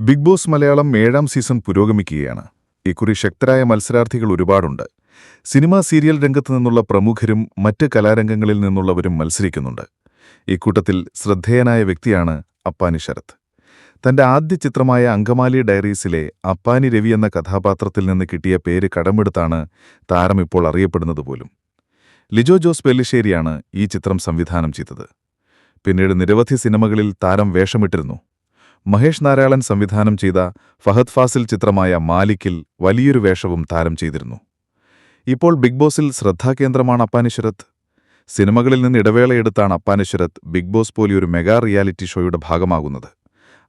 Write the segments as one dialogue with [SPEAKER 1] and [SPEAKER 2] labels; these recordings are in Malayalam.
[SPEAKER 1] ബിഗ് ബോസ് മലയാളം ഏഴാം സീസൺ പുരോഗമിക്കുകയാണ്. ഇക്കുറി ശക്തരായ മത്സരാർത്ഥികൾ ഒരുപാടുണ്ട്. സിനിമാ സീരിയൽ രംഗത്തു നിന്നുള്ള പ്രമുഖരും മറ്റ് കലാരംഗങ്ങളിൽ നിന്നുള്ളവരും മത്സരിക്കുന്നുണ്ട്. ഇക്കൂട്ടത്തിൽ ശ്രദ്ധേയനായ വ്യക്തിയാണ് അപ്പാനി ശരത്. തന്റെ ആദ്യ ചിത്രമായ അങ്കമാലി ഡയറീസിലെ അപ്പാനി രവി എന്ന കഥാപാത്രത്തിൽ നിന്ന് കിട്ടിയ പേര് കടമെടുത്താണ് താരം ഇപ്പോൾ അറിയപ്പെടുന്നത് പോലും. ലിജോ ജോസ് പെല്ലിശ്ശേരിയാണ് ഈ ചിത്രം സംവിധാനം ചെയ്തത്. പിന്നീട് നിരവധി സിനിമകളിൽ താരം വേഷമിട്ടിരുന്നു. മഹേഷ് നാരായണൻ സംവിധാനം ചെയ്ത ഫഹദ് ഫാസിൽ ചിത്രമായ മാലിക്കിൽ വലിയൊരു വേഷവും താരം ചെയ്തിരുന്നു. ഇപ്പോൾ ബിഗ് ബോസിൽ ശ്രദ്ധാകേന്ദ്രമാണ് അപ്പാനിശ്വരത്ത് സിനിമകളിൽ നിന്ന് ഇടവേളയെടുത്താണ് അപ്പാനിശ്വരത്ത് ബിഗ് ബോസ് പോലെയൊരു മെഗാ റിയാലിറ്റി ഷോയുടെ ഭാഗമാകുന്നത്.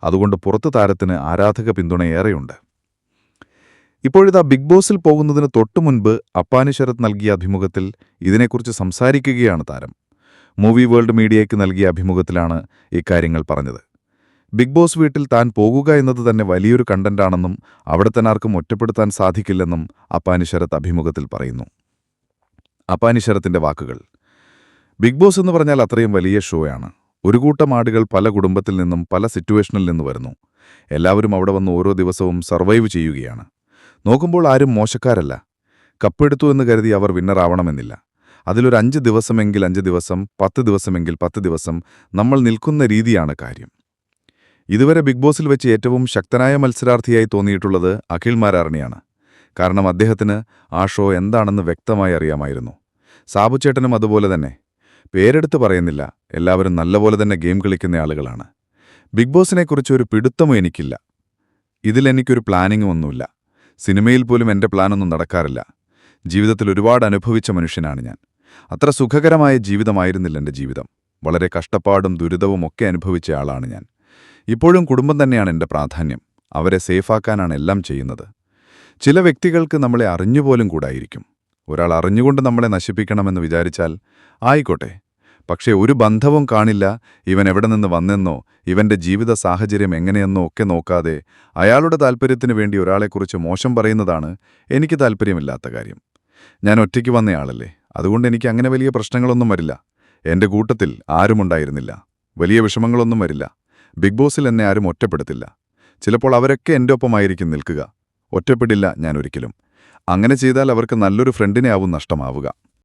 [SPEAKER 1] അതുകൊണ്ട് പുറത്തു താരത്തിന് ആരാധക പിന്തുണ ഏറെയുണ്ട്. ഇപ്പോഴിതാ ബിഗ് ബോസിൽ പോകുന്നതിന് തൊട്ടു തൊട്ടുമുൻപ് അപ്പാനിശ്വരത്ത് നൽകിയ അഭിമുഖത്തിൽ ഇതിനെക്കുറിച്ച് സംസാരിക്കുകയാണ് താരം. മൂവി വേൾഡ് മീഡിയയ്ക്ക് നൽകിയ അഭിമുഖത്തിലാണ് ഇക്കാര്യങ്ങൾ പറഞ്ഞത്. ബിഗ് ബോസ് വീട്ടിൽ താൻ പോകുക എന്നത് തന്നെ വലിയൊരു കണ്ടന്റാണെന്നും അവിടെ തന്നെ ആർക്കും ഒറ്റപ്പെടുത്താൻ സാധിക്കില്ലെന്നും അപ്പാനിശരത്ത് അഭിമുഖത്തിൽ പറയുന്നു. അപ്പാനിശരത്തിന്റെ വാക്കുകൾ. ബിഗ് ബോസ് എന്ന് പറഞ്ഞാൽ അത്രയും വലിയ ഷോയാണ്. ഒരു കൂട്ടം ആടുകൾ പല കുടുംബത്തിൽ നിന്നും പല സിറ്റുവേഷനിൽ നിന്ന് വരുന്നു. എല്ലാവരും അവിടെ വന്ന് ഓരോ ദിവസവും സർവൈവ് ചെയ്യുകയാണ്. നോക്കുമ്പോൾ ആരും മോശക്കാരല്ല. കപ്പെടുത്തു എന്ന് കരുതി അവർ വിന്നറാവണമെന്നില്ല. അതിലൊരു അഞ്ച് ദിവസമെങ്കിൽ അഞ്ച് ദിവസം പത്ത് ദിവസമെങ്കിൽ പത്ത് ദിവസം നമ്മൾ നിൽക്കുന്ന രീതിയാണ് കാര്യം. ഇതുവരെ ബിഗ് ബോസിൽ വെച്ച് ഏറ്റവും ശക്തനായ മത്സരാർത്ഥിയായി തോന്നിയിട്ടുള്ളത് അഖിൽ മാരാറിനെയാണ്. കാരണം അദ്ദേഹത്തിന് ആ ഷോ എന്താണെന്ന് വ്യക്തമായി അറിയാമായിരുന്നു. സാബുചേട്ടനും അതുപോലെ തന്നെ. പേരെടുത്ത് പറയുന്നില്ല. എല്ലാവരും നല്ലപോലെ തന്നെ ഗെയിം കളിക്കുന്ന ആളുകളാണ്. ബിഗ് ബോസിനെക്കുറിച്ച് ഒരു പിടുത്തമോ എനിക്കില്ല. ഇതിലെനിക്കൊരു പ്ലാനിങ്ങും ഒന്നുമില്ല. സിനിമയിൽ പോലും എന്റെ പ്ലാനൊന്നും നടക്കാറില്ല. ജീവിതത്തിൽ ഒരുപാട് അനുഭവിച്ച മനുഷ്യനാണ് ഞാൻ. അത്ര സുഖകരമായ ജീവിതമായിരുന്നില്ല എന്റെ ജീവിതം. വളരെ കഷ്ടപ്പാടും ദുരിതവും ഒക്കെ അനുഭവിച്ച ആളാണ് ഞാൻ. ഇപ്പോഴും കുടുംബം തന്നെയാണ് എന്റെ പ്രാധാന്യം. അവരെ സേഫാക്കാനാണ് എല്ലാം ചെയ്യുന്നത്. ചില വ്യക്തികൾക്ക് നമ്മളെ അറിഞ്ഞുപോലും കൂടായിരിക്കും. ഒരാൾ അറിഞ്ഞുകൊണ്ട് നമ്മളെ നശിപ്പിക്കണമെന്ന് വിചാരിച്ചാൽ ആയിക്കോട്ടെ. പക്ഷേ ഒരു ബന്ധവും കാണില്ല ഇവൻ എവിടെ നിന്ന് വന്നെന്നോ ഇവന്റെ ജീവിത സാഹചര്യം എങ്ങനെയെന്നോ ഒക്കെ നോക്കാതെ അയാളുടെ താൽപ്പര്യത്തിനു വേണ്ടി ഒരാളെക്കുറിച്ച് മോശം പറയുന്നതാണ് എനിക്ക് താൽപ്പര്യമില്ലാത്ത കാര്യം. ഞാൻ ഒറ്റയ്ക്ക് വന്നയാളല്ലേ അതുകൊണ്ട് എനിക്ക് അങ്ങനെ വലിയ പ്രശ്നങ്ങളൊന്നും വരില്ല. എന്റെ കൂട്ടത്തിൽ ആരുമുണ്ടായിരുന്നില്ല. വലിയ വിഷമങ്ങളൊന്നും വരില്ല. ബിഗ് ബോസിൽ എന്നെ ആരും ഒറ്റപ്പെടുത്തില്ല. ചിലപ്പോൾ അവരൊക്കെ എന്റെ ഒപ്പമായിരിക്കും നിൽക്കുക. ഒറ്റപ്പെടില്ല ഞാൻ ഒരിക്കലും. അങ്ങനെ ചെയ്താൽ അവർക്ക് നല്ലൊരു ഫ്രണ്ടിനെ ആവും നഷ്ടമാവുക.